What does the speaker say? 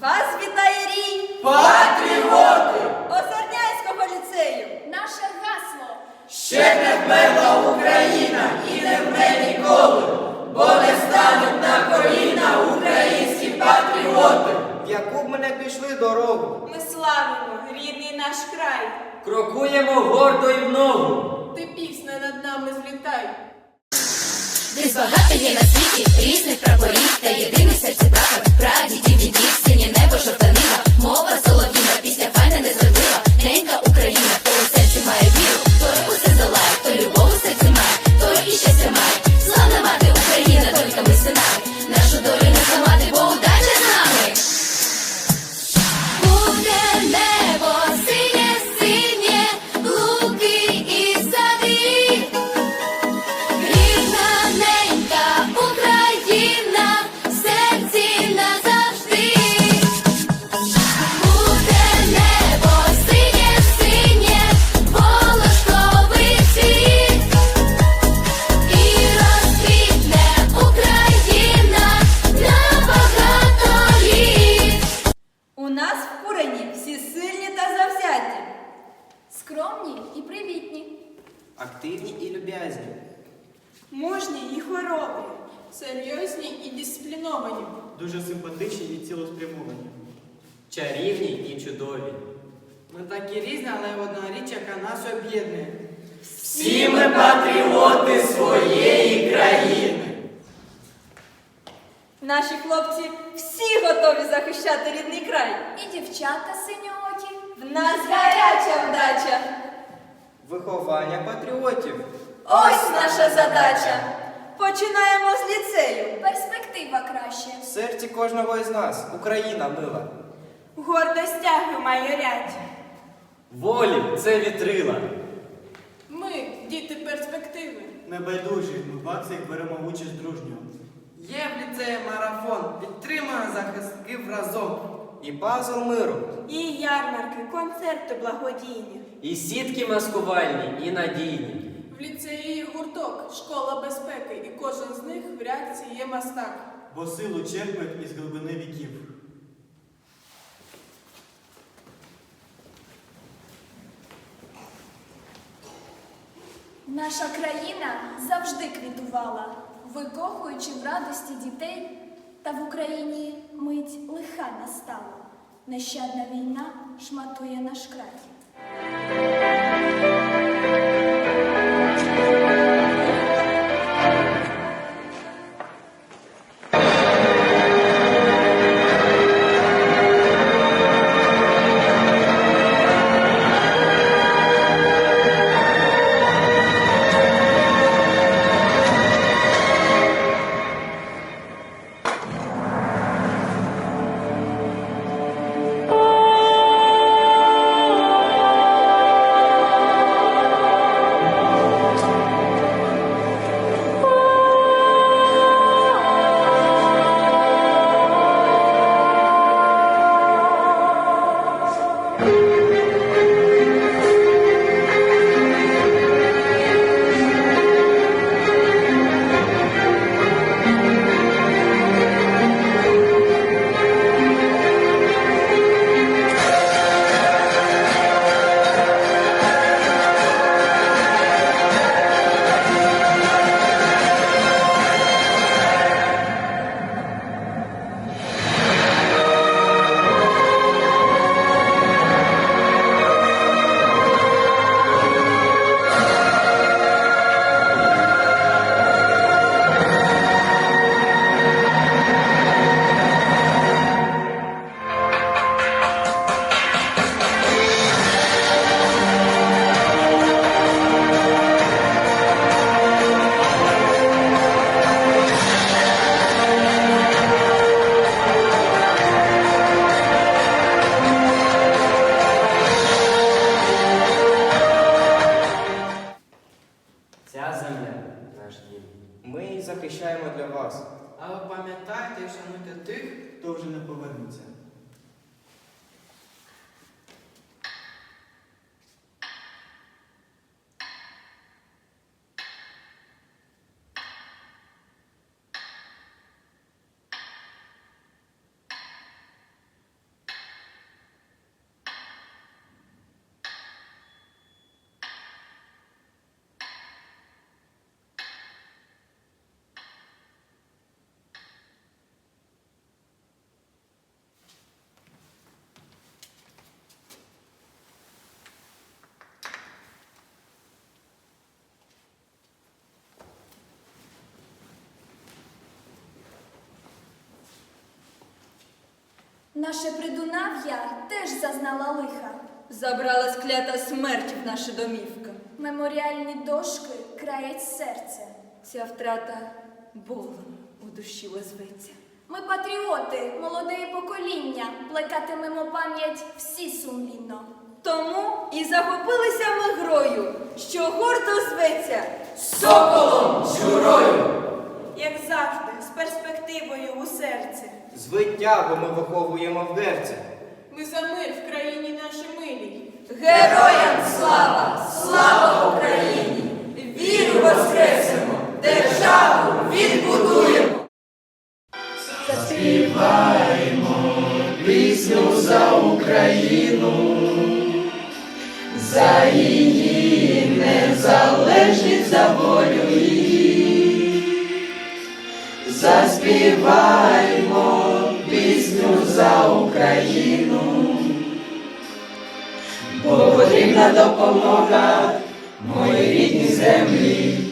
Вас вітає рій Патріоти! Озернянського ліцею. Наше гасло. Ще не вмерла Україна і не вмре ніколи, бо не стануть на коліна українські патріоти. В яку б ми не пішли дорогу, Ми славимо рідний наш край. Крокуємо гордо і в ногу. Ти пісня над нами злітай. Десь багато є на світі різних прапорів, та єдиний серці прапор прадідів дідів, синє небо, жовта нива, мова солов'їна, Мужні і хоробрі, серйозні і дисципліновані. Дуже симпатичні і цілеспрямовані. Чарівні і чудові. Ми такі різні, але одна річ, яка нас об'єднує. Всі ми патріоти своєї країни. Наші хлопці всі готові захищати рідний край. І дівчата синьоокі. В нас гаряча вдача. Виховання патріотів. Ось наша задача. Починаємо з ліцею. Перспектива краще. В серці кожного із нас Україна мила. Гордо стяги майорять. Волі це вітрила. Ми діти перспективи. Небайдужі, ми в акціях беремо участь дружньо. Є в ліцеї марафон, підтримуємо захисників разом. І пазл миру. І ярмарки, концерти благодійні. І сітки маскувальні, і надійні. В ліцеї гурток, школа безпеки, і кожен з них в реакції є мастак. Бо силу черпають із глибини віків. Наша країна завжди квітувала, викохуючи в радості дітей. Та в Україні мить лиха настала. Нещадна війна шматує наш край. Шануйте тих, Хто вже не повернеться. Наше придунав'я теж зазнала лиха. Забрала склята смерть в наші домівки. Меморіальні дошки краять серце. Ця втрата болем у душі озветься. Ми патріоти, молоде покоління, плекатимемо пам'ять всі сумлінно. Тому і захопилися ми грою, що гордо зветься. Соколом журою. Як завжди, з перспективою у серці. Звиття, бо ми виховуємо в герця. Ми за мир в країні нашій милій. Героям слава! Слава Україні! Віру воскресимо, державу відбудуємо. Заспіваємо пісню за Україну, за її незалежність, за волю її. Заспіваємо пісню за Україну, бо потрібна допомога моїй рідній землі.